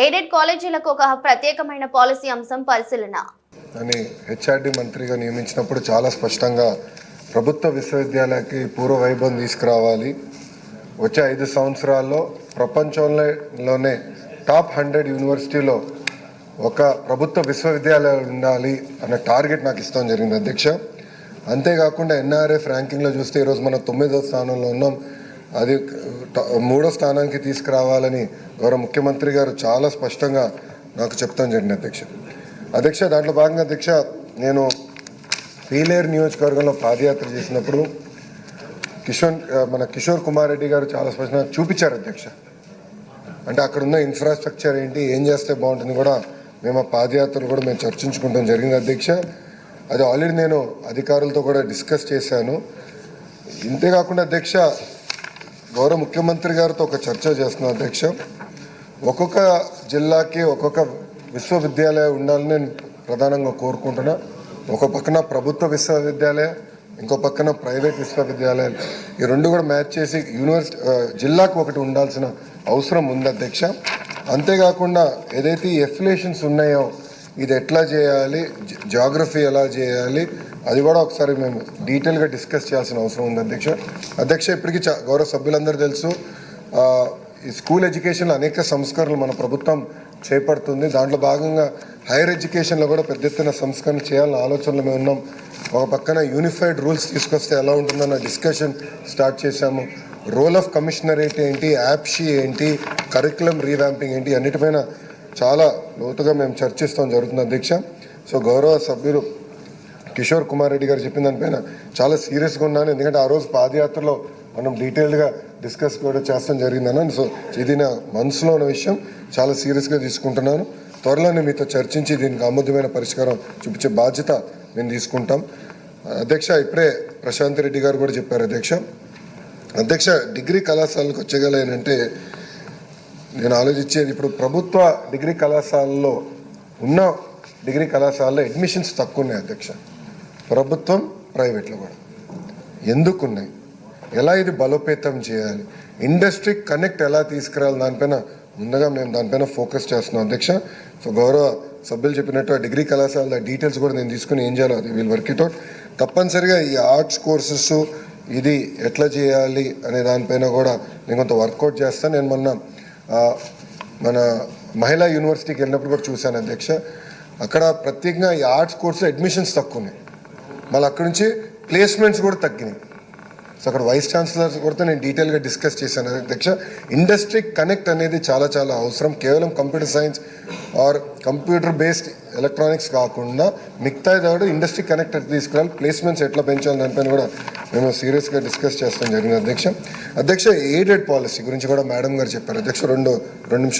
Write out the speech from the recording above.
Aided కాలేజీలకు ఒక ప్రత్యేకమైన పాలసీ అంశం పరిశీలన. అని హెచ్ఆర్డి మంత్రిగా నియమించినప్పుడు చాలా స్పష్టంగా ప్రభుత్వ విశ్వవిద్యాలయాలకి పూర్వ వైభవం తీసుకురావాలి. వచ్చే ఐదు సంవత్సరాల్లో ప్రపంచంలోనే టాప్ హండ్రెడ్ యూనివర్సిటీలో ఒక ప్రభుత్వ విశ్వవిద్యాలయం ఉండాలి అన్న టార్గెట్ నాకు ఇస్తాం జరిగింది అధ్యక్ష. అంతేకాకుండా ఎన్ఆర్ఎఫ్ ర్యాంకింగ్లో చూస్తే ఈరోజు మనం తొమ్మిదో స్థానంలో ఉన్నాం. అది ట- మూడో స్థానానికి తీసుకురావాలని గౌరవ ముఖ్యమంత్రి గారు చాలా స్పష్టంగా నాకు చెప్తాం జరిగింది అధ్యక్ష. అధ్యక్ష దాంట్లో భాగంగా అధ్యక్ష నేను పీలేరు నియోజకవర్గంలో పాదయాత్ర చేసినప్పుడు కిషోర్ మన కిషోర్ కుమార్ రెడ్డి గారు చాలా స్పష్టంగా చూపించారు అధ్యక్ష. అంటే అక్కడ ఉన్న ఇన్ఫ్రాస్ట్రక్చర్ ఏంటి ఏం చేస్తే బాగుంటుంది కూడా మేము ఆ పాదయాత్రలు కూడా మేము చర్చించుకుంటాం జరిగింది అధ్యక్ష. అది ఆల్రెడీ నేను అధికారులతో కూడా డిస్కస్ చేశాను. ఇంతేకాకుండా అధ్యక్ష గౌరవ ముఖ్యమంత్రి గారితో ఒక చర్చ చేస్తున్నా అధ్యక్ష. ఒక్కొక్క జిల్లాకి ఒక్కొక్క విశ్వవిద్యాలయం ఉండాలని నేను ప్రధానంగా కోరుకుంటున్నా. ఒక పక్కన ప్రభుత్వ విశ్వవిద్యాలయం ఇంకో పక్కన ప్రైవేట్ విశ్వవిద్యాలయాలు ఈ రెండు కూడా మ్యాచ్ చేసి యూనివర్సిటీ జిల్లాకు ఒకటి ఉండాల్సిన అవసరం ఉంది అధ్యక్ష. అంతేకాకుండా ఏదైతే ఈ ఎఫిలేషన్స్ ఉన్నాయో ఇది ఎట్లా చేయాలి జాగ్రఫీ ఎలా చేయాలి అది కూడా ఒకసారి మేము డీటెయిల్గా డిస్కస్ చేయాల్సిన అవసరం ఉంది అధ్యక్ష. అధ్యక్ష ఇప్పటికీ చా- గౌరవ సభ్యులందరూ తెలుసు ఈ స్కూల్ ఎడ్యుకేషన్లో అనేక సంస్కరణలు మన ప్రభుత్వం చేపడుతుంది. దాంట్లో భాగంగా హైయర్ ఎడ్యుకేషన్లో కూడా పెద్ద ఎత్తున సంస్కరణ చేయాలన్న ఆలోచనలో మేము ఉన్నాం. ఒక పక్కన యూనిఫైడ్ రూల్స్ తీసుకొస్తే ఎలా ఉంటుందన్న డిస్కషన్ స్టార్ట్ చేశాము. రోల్ ఆఫ్ కమిషనరేట్ ఏంటి యాప్షీ ఏంటి కరికులం రీవ్యాంపింగ్ ఏంటి అన్నిటిపైన చాలా లోతుగా మేము చర్చిస్తాం జరుగుతుంది అధ్యక్ష. సో గౌరవ సభ్యులు కిషోర్ కుమార్ రెడ్డి గారు చెప్పిన దానిపైన చాలా సీరియస్గా ఉన్నాను. ఎందుకంటే ఆ రోజు పాదయాత్రలో మనం డీటెయిల్డ్గా డిస్కస్ కూడా చేస్తాం జరిగిందన్నాను సో ఇది నా మనసులో ఉన్న విషయం. చాలా సీరియస్గా తీసుకుంటున్నాను. త్వరలోనే మీతో చర్చించి దీనికి అమూల్యమైన పరిష్కారం చూపించే బాధ్యత మేము తీసుకుంటాం. అధ్యక్ష ఇప్పుడే ప్రశాంత్ రెడ్డి గారు కూడా చెప్పారు అధ్యక్ష. అధ్యక్ష డిగ్రీ కళాశాలకు వచ్చేగలేనంటే నేను ఆలోచించేది ఇప్పుడు ప్రభుత్వ డిగ్రీ కళాశాలలో ఉన్న డిగ్రీ కళాశాలలో అడ్మిషన్స్ తక్కువ ఉన్నాయి అధ్యక్ష. ప్రభుత్వం ప్రైవేట్లో కూడా. ఎందుకు ఉన్నాయి ఎలా ఇది బలోపేతం చేయాలి? ఇండస్ట్రీ కనెక్ట్ ఎలా తీసుకురావాలి దానిపైన ముందుగా మేము దానిపైన ఫోకస్ చేస్తున్నాం అధ్యక్ష. సో గౌరవ సభ్యులు చెప్పినట్టు ఆ డిగ్రీ కళాశాల డీటెయిల్స్ కూడా నేను తీసుకుని ఏం చేయాలో అది వీళ్ళు వర్క్ ఇట్ అవుట్ తప్పనిసరిగా ఈ ఆర్ట్స్ కోర్సెస్ ఇది ఎట్లా చేయాలి అనే దానిపైన కూడా నేను కొంత వర్కౌట్ చేస్తాను. నేను మొన్న మన మహిళా యూనివర్సిటీకి వెళ్ళినప్పుడు కూడా చూశాను అధ్యక్ష. అక్కడ ప్రత్యేకంగా ఈ ఆర్ట్స్ కోర్సులో అడ్మిషన్స్ తక్కువ ఉన్నాయి. మళ్ళీ అక్కడ నుంచి ప్లేస్మెంట్స్ కూడా తగ్గినాయి. సో అక్కడ వైస్ ఛాన్సలర్స్ కూడా నేను డీటెయిల్గా డిస్కస్ చేశాను. అధ్యక్ష ఇండస్ట్రీ కనెక్ట్ అనేది చాలా చాలా అవసరం. కేవలం computer science or computer based electronics కాకుండా మిగతా కూడా ఇండస్ట్రీ కనెక్ట్ తీసుకురావాలి ప్లేస్మెంట్స్ ఎట్లా పెంచాలి దానిపైన కూడా మేము సీరియస్గా డిస్కస్ చేస్తాం జరిగింది అధ్యక్ష. అధ్యక్ష ఎయిడెడ్ పాలసీ గురించి కూడా మేడం గారు చెప్పారు. అధ్యక్ష రెండు రెండు నిమిషాలు.